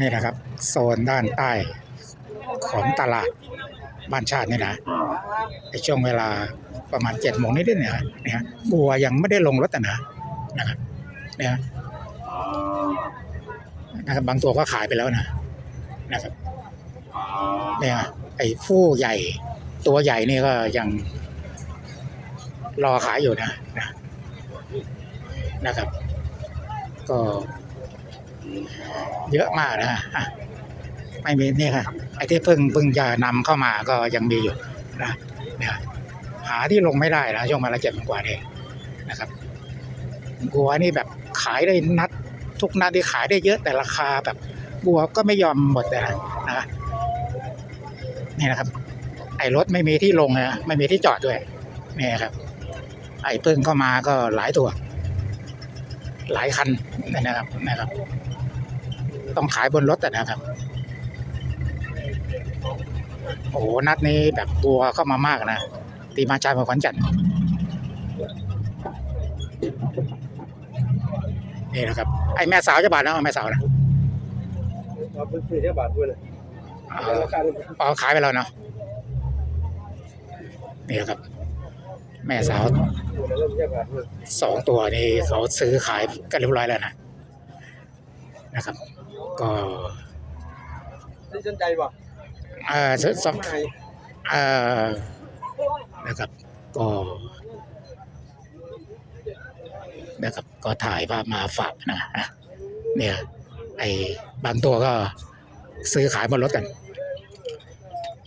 นี่นะครับ โซนด้านใต้ของตลาดบ้านชาตินี่นะในช่วงเวลาประมาณเจ็ดโมงนิดๆเนี่ยเนี่ยบัวยังไม่ได้ลงรถนะนะครับเนี่ยนะครับบางตัวก็ขายไปแล้วนะนะครับเนี่ยไอ้ผู้ใหญ่ตัวใหญ่นี่ก็ยังรอขายอยู่นะนะนะครับ ก็ เยอะมากนะอะไม่มีนี่ค่ะไอ้ที่เพิ่งเพิ่งจะนำเข้ามาก็ยังมีอยู่นะเนี่ยหาที่ลงไม่ได้นะช่วงมาละเจ็ดกว่าเองนะครับบัวนี่แบบขายได้นัด ทุกนัดที่ขายได้เยอะแต่ราคาแบบบัวก็ไม่ยอมหมดแต่ละนะนี่นะครับ ไอ้รถไม่มีที่ลงนะไม่มีที่จอดด้วยนี่ครับ ไอ้เพิ่งเข้ามาก็หลายตัว หลายคันนะครับนะครับ ต้องขายบนรถอะนะครับ โอ้โหนัดนี้แบบตัวเข้ามามากนะ ตีมาชายมาขวัญจันทร์นี่นะครับ ไอ้แม่สาวจะบาทนะแม่สาวนะเราเป็นสี่เท่าบาทด้วยเลยเออราคาเป็นอ๋อขายไปแล้วเนาะนี่นะครับ แม่สาวเริ่มเท่าบาทด้วยสองตัวนี่เขาซื้อขายกันเรียบร้อยแล้วนะนะครับ ก็ที่สนใจป่ะเออสสไม่เออนะครับ ก็นะครับ ก็ถ่ายภาพมาฝากนะอะเนี่ย ไอ้บางตัวก็ซื้อขายบนรถกัน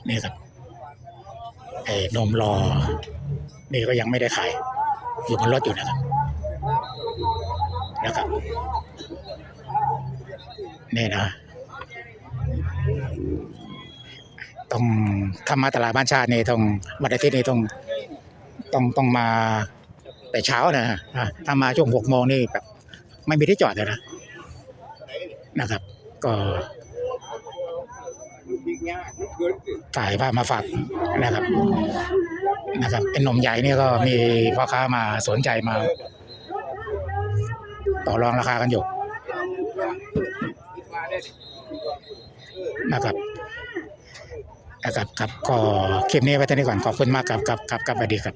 นี่ครับไอ้นมรอ นี่ก็ยังไม่ได้ขาย อยู่บนรถอยู่นะครับนะครับ นี่นะต้องถ้ามาตลาดบ้านชาตินี่ต้องวันอาทิตย์นี่ต้องต้องต้องมาแต่เช้านะอะถ้ามาช่วงหกโมงนี่แบบไม่มีที่จอดเลยนะนะครับ ก็ถ่ายภาพมาฝากนะครับ นะครับ เป็นนมใหญ่นี่ก็มีพ่อค้ามาสนใจมา ต่อรองราคากันอยู่ นะครับนะครับครับก็คลิปนี้ไว้เท่านี้ก่อนขอบคุณมากครับครับครับครับสวัสดีครับ